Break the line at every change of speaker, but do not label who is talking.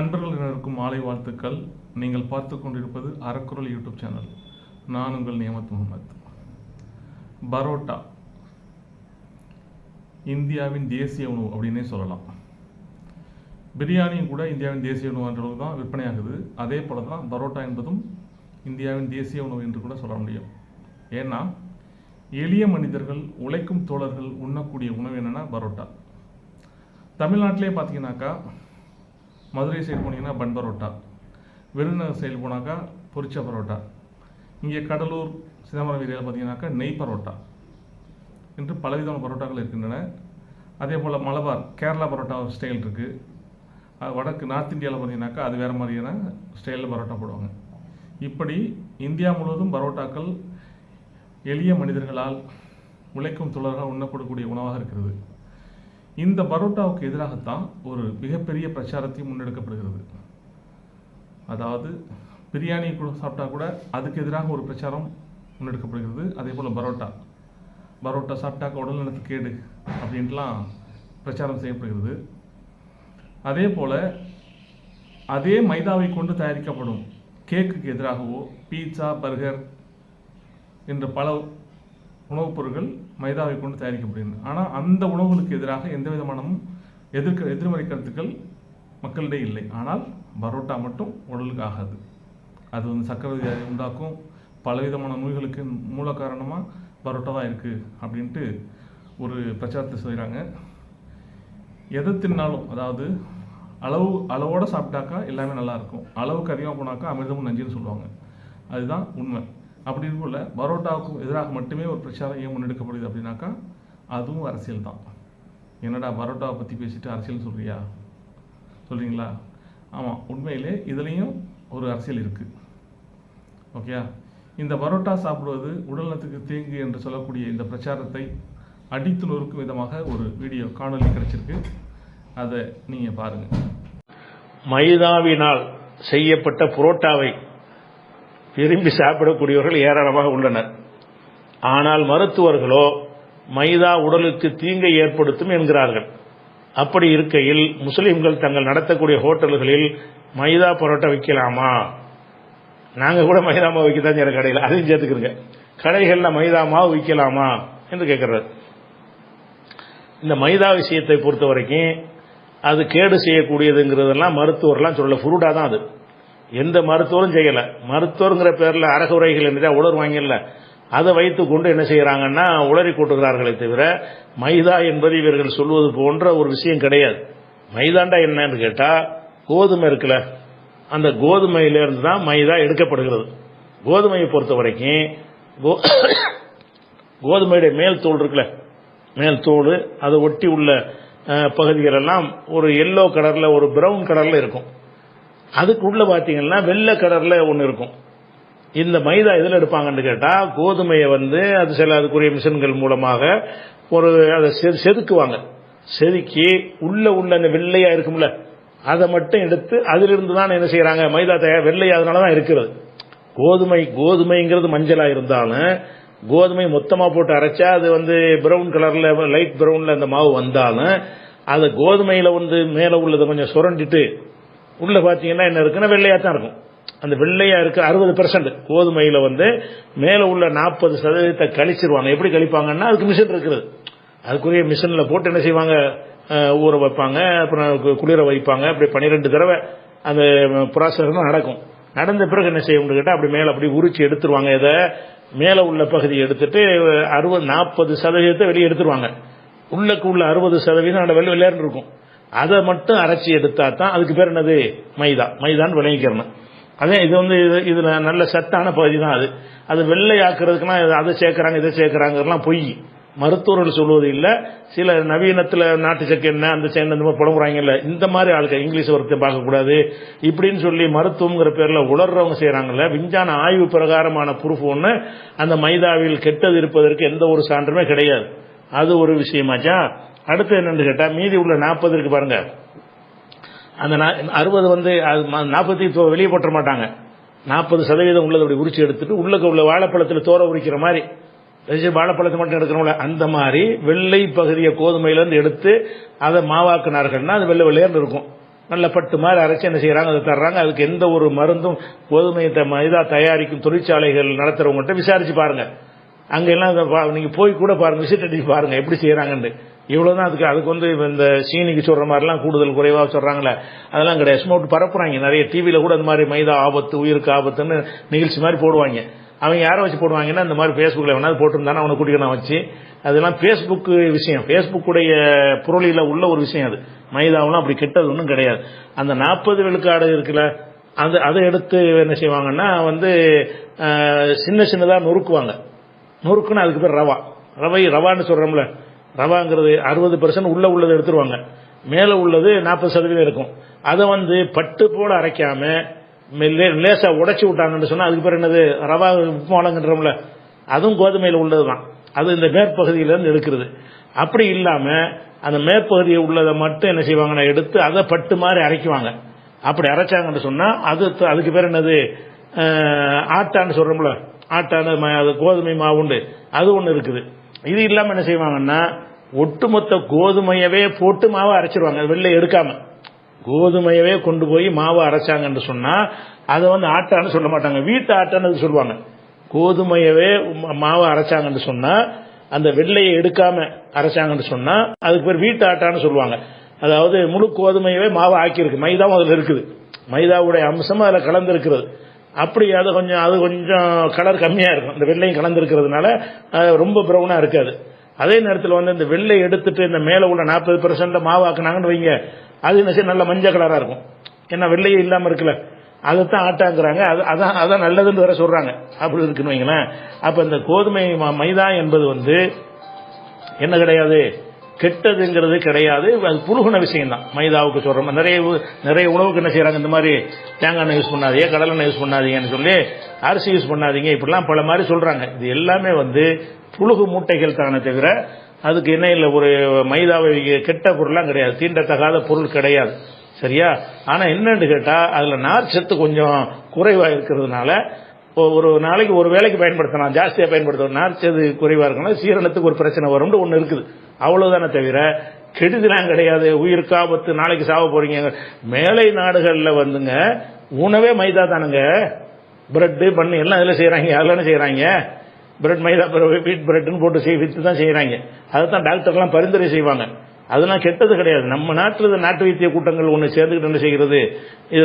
அன்பர்கள் அனைவருக்கும் மாலை வாழ்த்துக்கள். நீங்கள் பார்த்து கொண்டிருப்பது அறக்குறள் யூடியூப் சேனல். நான் உங்கள் நியமத் முகமது. பரோட்டா. இந்தியாவின் தேசிய உணவு அப்படின்னே சொல்லலாம். பிரியாணியும் கூட இந்தியாவின் தேசிய உணவு என்ற அளவு தான் விற்பனையாகுது. அதே போல தான் பரோட்டா என்பதும் இந்தியாவின் தேசிய உணவு என்று கூட சொல்ல முடியும். ஏன்னா எளிய மனிதர்கள் உழைக்கும் தோழர்கள் உண்ணக்கூடிய உணவு என்னென்னா பரோட்டா. தமிழ்நாட்டிலே பார்த்தீங்கன்னாக்கா மதுரை சைடு போனீங்கன்னா பன் பரோட்டா விருதுநகர் சைடு போனாக்கா பொரிச்ச பரோட்டா. இங்கே கடலூர் சிதம்பரம் ஏரியாவில் பார்த்தீங்கன்னாக்கா நெய் பரோட்டா. என்று பலவிதமான பரோட்டாக்கள் இருக்கின்றன. அதே போல் மலபார் கேரளா பரோட்டா ஒரு ஸ்டைல் இருக்குது வடக்கு நார்த் இந்தியாவில் பார்த்தீங்கன்னாக்கா அது வேறு மாதிரியான ஸ்டைலில் பரோட்டா போடுவாங்க. இப்படி இந்தியா முழுவதும் பரோட்டாக்கள் எளிய மனிதர்களால் உழைக்கும் தொழிலாக உண்ணப்படக்கூடிய உணவாக இருக்கிறது. இந்த பரோட்டாவுக்கு எதிராகத்தான் ஒரு மிகப்பெரிய பிரச்சாரத்தையும் முன்னெடுக்கப்படுகிறது. அதாவது பிரியாணி கூட சாப்பிட்டா கூட அதுக்கு எதிராக ஒரு பிரச்சாரம் முன்னெடுக்கப்படுகிறது. அதே போல் பரோட்டா. பரோட்டா சாப்பிட்டாக்க உடல் நலத்துக்கு கேடு அப்படின்ட்டுலாம் பிரச்சாரம் செய்யப்படுகிறது. அதே போல் அதே மைதாவை கொண்டு தயாரிக்கப்படும் கேக்குக்கு எதிராகவோ பீட்சா பர்கர் என்ற பல உணவுப் பொருட்கள் மைதாவை கொண்டு தயாரிக்கப்படுகிறது ஆனால் அந்த உணவுகளுக்கு எதிராக எந்த விதமானமும் எதிர்க்க எதிர்மறை கருத்துக்கள் மக்களிடையே இல்லை. ஆனால் பரோட்டா மட்டும் உடலுக்கு ஆகாது. அது வந்து சக்கரை வியாதி உண்டாக்கும். பலவிதமான நோய்களுக்கு மூல காரணமாக பரோட்டா தான் இருக்குது அப்படின்ட்டு ஒரு பிரச்சாரத்தை செய்கிறாங்க. எதை தின்னாலும் அதாவது அளவு அளவோடு சாப்பிட்டாக்கா எல்லாமே நல்லாயிருக்கும் அளவுக்கு அதிகமாக போனாக்கா அமிர்தமும் நஞ்சுன்னு சொல்லுவாங்க. அதுதான் உண்மை. அப்படி இருக்குள்ள பரோட்டாவுக்கு எதிராக மட்டுமே ஒரு பிரச்சாரம் ஏன் முன்னெடுக்கப்படுது அப்படின்னாக்கா அதுவும் அரசியல் தான். என்னடா பரோட்டாவை பற்றி பேசிட்டு அரசியல் சொல்கிறியா சொல்கிறீங்களா ஆமாம் உண்மையிலே இதுலேயும் ஒரு அரசியல் இருக்குது ஓகேயா இந்த பரோட்டா சாப்பிடுவது உடல்நலத்துக்கு தீங்கு என்று சொல்லக்கூடிய இந்த பிரச்சாரத்தை அடித்து நொறுக்கும் விதமாக ஒரு வீடியோ காணொலி கிடைச்சிருக்கு. அதை நீங்கள் பாருங்கள்
மைதாவினால் செய்யப்பட்ட புரோட்டாவை விரும்பி சாப்பிடக்கூடியவர்கள் ஏராளமாக உள்ளனர். ஆனால் மருத்துவர்களோ மைதா உடலுக்கு தீங்கை ஏற்படுத்தும் என்கிறார்கள். அப்படி இருக்கையில் முஸ்லிம்கள் தங்கள் நடத்தக்கூடிய ஹோட்டல்களில் மைதா பரோட்டா விற்கலாமா? நாங்கள் கூட மைதா மாவு விற்கத்தான் செய்கிற கடையில். அதையும் சேர்த்துக்கிறங்க கடைகளில் மைதா மாவு விற்கலாமா? என்று கேட்கறது இந்த மைதா விஷயத்தை பொறுத்த வரைக்கும் அது கேடு செய்யக்கூடியதுங்கிறதெல்லாம் மருத்துவர்லாம் சொல்லல. ஃபுருடா தான் அது. எந்த மருத்துவரும் செய்யலை. மருத்துவருங்கிற பேரில் அறகுறைகள் உலர் வாங்கல அதை வைத்துக்கொண்டு என்ன செய்கிறாங்கன்னா உளறி கூட்டுகிறார்களே தவிர மைதா என்பது இவர்கள் சொல்வது போன்ற ஒரு விஷயம் கிடையாது. மைதாண்டா என்னன்னு கேட்டால் கோதுமை இருக்குல்ல அந்த கோதுமையிலிருந்து தான் மைதா எடுக்கப்படுகிறது. கோதுமையை பொறுத்த வரைக்கும் கோ கோதுமையுடைய மேல் தோல் இருக்குல்ல மேல் தோல் அதை ஒட்டி உள்ள பகுதிகள் எல்லாம் ஒரு எல்லோ கலரில் ஒரு பிரவுன் கலரில் இருக்கும். அதுக்குள்ள பார்த்தீங்கன்னா வெள்ளை கலரில் ஒன்று இருக்கும். இந்த மைதா எதில் எடுப்பாங்கன்னு கேட்டால் கோதுமையை வந்து அது சில அதுக்குரிய மிஷின்கள் மூலமாக ஒரு அதை செதுக்குவாங்க. செதுக்கி உள்ள உள்ள அந்த வெள்ளையாக இருக்கும்ல அதை மட்டும் எடுத்து அதிலிருந்து தான் என்ன செய்கிறாங்க மைதா தயார் வெள்ளை அதனால தான் இருக்கிறது. கோதுமை கோதுமைங்கிறது மஞ்சளாக இருந்தாலும் கோதுமை மொத்தமாக போட்டு அரைச்சா அது வந்து பிரவுன் கலரில் லைட் பிரவுனில் அந்த மாவு வந்தாலும் அது கோதுமையில் வந்து மேலே உள்ளதை கொஞ்சம் சுரண்டிட்டு உள்ள பார்த்தீங்கன்னா என்ன இருக்குன்னா வெள்ளையாக தான் இருக்கும். அந்த வெள்ளையாக இருக்க அறுபது பெர்சன்ட் கோதுமையில் வந்து மேலே உள்ள நாற்பது சதவீதத்தை கழிச்சிருவாங்க. எப்படி கழிப்பாங்கன்னா அதுக்கு மிஷின் இருக்குது. அதுக்குரிய மிஷினில் போட்டு என்ன செய்வாங்க? ஊற வைப்பாங்க. அப்புறம் குளிர வைப்பாங்க. அப்படி பன்னிரெண்டு தடவை அந்த ப்ராசஸ் நடக்கும். நடந்த பிறகு என்ன செய்யணும்னு கேட்டால் அப்படி மேலே அப்படி உரிச்சு எடுத்துருவாங்க. இதை மேலே உள்ள பகுதியை எடுத்துட்டு அறுபது நாற்பது சதவீதத்தை வெளியே எடுத்துருவாங்க. உள்ளக்கு உள்ள அறுபது சதவீதம் அந்த வெள்ளை விளையாண்டு இருக்கும். அதை மட்டும் அரைச்சி எடுத்தா தான் அதுக்கு பேர் என்னது? மைதா. மைதான் விளங்கிக்கிறணும். அதே இது வந்து இது இதில் நல்ல சத்தான பகுதி தான் அது. அது வெள்ளை ஆக்குறதுக்குலாம் அதை சேர்க்குறாங்க இதை சேர்க்குறாங்கலாம் பொய். மருத்துவர்கள் சொல்வது இல்லை. சில நவீனத்தில் நாட்டு சக்கு என்ன அந்த சேர்ந்து அந்த மாதிரி புலம்புறாங்கல்ல இந்த மாதிரி ஆளுக்கு இங்கிலீஷ் ஒர்க்கை பார்க்கக்கூடாது. இப்படின்னு சொல்லி மருத்துவங்கிற பேரில் உளர்றவங்க செய்கிறாங்கல்ல விஞ்ஞான ஆய்வு பிரகாரமான ப்ரூஃப் ஒன்று அந்த மைதாவில் கெட்டது இருப்பதற்கு எந்த ஒரு சான்றுமே கிடையாது. அது ஒரு விஷயமாச்சா அடுத்து என்னன்னு கேட்டால் மீதி உள்ள நாற்பது இருக்கு பாருங்க. அந்த அறுபது வந்து நாற்பத்தி வெளியே போட்டுற மாட்டாங்க. நாற்பது சதவீதம் உள்ளது அப்படி உரிச்சு எடுத்துட்டு உள்ளக்க உள்ள வாழைப்பழத்தில் தோற உரிக்கிற மாதிரி வாழைப்பழத்தை மட்டும் எடுக்கணும்ல அந்த மாதிரி வெள்ளை பகுதியை கோதுமையிலேருந்து எடுத்து அதை மாவாக்குனார்கள்னா அது வெள்ளை வெள்ளையர்னு இருக்கும். நல்ல பட்டு மாதிரி அரைச்சி என்ன செய்யறாங்க அதை தர்றாங்க. அதுக்கு எந்த ஒரு மருந்தும் கோதுமையை த- தயாரிக்கும் தொழிற்சாலைகள் நடத்துறவங்ககிட்ட விசாரிச்சு பாருங்க. அங்கெல்லாம் பா- நீங்க போய் கூட பாருங்க விசிட் அடிச்சு பாருங்க எப்படி செய்யறாங்கன்னு இவ்வளவுதான் அதுக்கு அதுக்கு வந்து இந்த சீனிக்கு சொல்ற மாதிரிலாம் கூடுதல் குறைவாக சொல்றாங்களே அதெல்லாம் கிடையாது. சும்மா விட்டு பரப்புறாங்க. நிறைய டிவியில கூட அந்த மாதிரி மைதா ஆபத்து உயிருக்கு ஆபத்துன்னு நிகழ்ச்சி மாதிரி போடுவாங்க. அவங்க யாரை வச்சு போடுவாங்கன்னா இந்த மாதிரி ஃபேஸ்புக்கில் வேணாலும் போட்டிருந்தானே அவனை கூட்டிக்க நான் வச்சு அதெல்லாம் ஃபேஸ்புக் விஷயம். ஃபேஸ்புக்குடைய புரளியில் உள்ள ஒரு விஷயம் அது. மைதாவெலாம் அப்படி கெட்டது ஒன்றும் கிடையாது. அந்த நாற்பது விழுக்காடு இருக்குல்ல அது அதை எடுத்து என்ன செய்வாங்கன்னா வந்து சின்ன சின்னதாக நொறுக்குவாங்க. நொறுக்குன்னு அதுக்கு பேர் ரவா. ரவை ரவான்னு சொல்கிறோம்ல ரவாங்கிறது அறுபது பர்சன்ட் உள்ள உள்ளதை எடுத்துருவாங்க. மேலே உள்ளது நாற்பது சதவீதம் இருக்கும். அதை வந்து பட்டு போல அரைக்காம லேசாக லேசா உடைச்சி விட்டாங்கன்னு சொன்னா அதுக்கு பேர் என்னது? ரவா உப்புமாலங்கன்றோம்ல அதுவும் கோதுமையில் உள்ளது தான் அது இந்த மேற்பகுதியிலேருந்து எடுக்கிறது. அப்படி இல்லாம அந்த மேற்பகுதியில் உள்ளதை மட்டும் என்ன செய்வாங்கன்னா எடுத்து அதை பட்டு மாதிரி அரைக்குவாங்க. அப்படி அரைச்சாங்கன்னு சொன்னா அது அதுக்கு பேர் என்னது? ஆட்டான்னு சொல்றோம்ல. ஆட்டான கோதுமை மாவு உண்டு அது ஒன்று இருக்குது. இது இல்லாம என்ன செய்வாங்கன்னா ஒட்டுமொத்த கோதுமையவே போட்டு மாவை அரைச்சிருவாங்க. அது வெளில எடுக்காம. கோதுமையவே கொண்டு போய் மாவை அரைச்சாங்கன்னு சொன்னா அதை வந்து ஆட்டான்னு சொல்ல மாட்டாங்க. வீட்டு ஆட்டான்னு சொல்லுவாங்க. கோதுமையவே மாவை அரைச்சாங்கன்னு சொன்னா அந்த வெள்ளையை எடுக்காம அரைச்சாங்கன்னு சொன்னா அதுக்கு பேர் வீட்டு ஆட்டான்னு சொல்லுவாங்க. அதாவது முழு கோதுமையவே மாவை ஆக்கியிருக்கு. மைதாவும் அதில் இருக்குது. மைதாவுடைய அம்சம் அதில் கலந்து இருக்கிறது அப்படி அது கொஞ்சம் அது கொஞ்சம் கலர் கம்மியாக இருக்கும். இந்த வெள்ளையும் கலந்துருக்கிறதுனால ரொம்ப ப்ரௌனாக இருக்காது. அதே நேரத்தில் வந்து இந்த வெள்ளை எடுத்துட்டு இந்த மேலே உள்ள நாற்பது பெர்சென்ட் மாவாக்குனாங்கன்னு வைங்க அது என்ன செய்ய நல்ல மஞ்சள் கலராக இருக்கும். ஏன்னா வெள்ளையே இல்லாமல் இருக்குல்ல. அதைத்தான் ஆட்டாங்கிறாங்க. அது அதான் அதான் நல்லதுன்னு வேற சொல்கிறாங்க அப்படி இருக்குன்னு வைங்களேன். அப்போ இந்த கோதுமை மைதா என்பது வந்து என்ன கிடையாது? கெட்டதுங்கிறது கிடையாது. அது புழுகுன விஷயம் தான் மைதாவுக்கு சொல்கிறோம் நிறைய நிறைய உணவுக்கு என்ன செய்கிறாங்க இந்த மாதிரி தேங்காய் எண்ணெய் யூஸ் பண்ணாதீங்க கடலை எண்ணெய் யூஸ் பண்ணாதீங்கன்னு சொல்லி அரிசி யூஸ் பண்ணாதீங்க. இப்படிலாம் பல மாதிரி சொல்கிறாங்க இது எல்லாமே வந்து புழுகு மூட்டைகள் தானே தவிர அதுக்கு என்ன இல்லை ஒரு மைதாவை கெட்ட பொருள்லாம் கிடையாது. தீண்டத்தகாத பொருள் கிடையாது. சரியா? ஆனால் என்னன்னு கேட்டால் அதில் நார் சத்து கொஞ்சம் குறைவாக இருக்கிறதுனால ஒரு நாளைக்கு ஒரு வேலைக்கு பயன்படுத்தலாம். பயன்படுத்தணும் நார் நார்ச்சது குறைவாக இருக்கணும் சீரணத்துக்கு ஒரு பிரச்சனை வரும்னு ஒன்று இருக்குது. அவ்வளவுதானே தவிர கெடுதலாம் கிடையாது. உயிருக்கு ஆபத்து நாளைக்கு சாவ போறீங்க. மேலை நாடுகளில் வந்துங்க உணவே மைதா தானுங்க. பிரெட்டு பண்ணு எல்லாம் இதில் செய்கிறாங்க யாரெல்லாம் செய்கிறாங்க பிரெட் மைதா வீட் பிரெட்னு போட்டு செய் வித்து தான் செய்கிறாங்க அதை தான் டாக்டர்லாம் பரிந்துரை செய்வாங்க. அதெல்லாம் கெட்டது கிடையாது. நம்ம நாட்டில் நாட்டு வைத்திய கூட்டங்கள் ஒன்று சேர்ந்துக்கிட்டு என்ன செய்கிறது? இது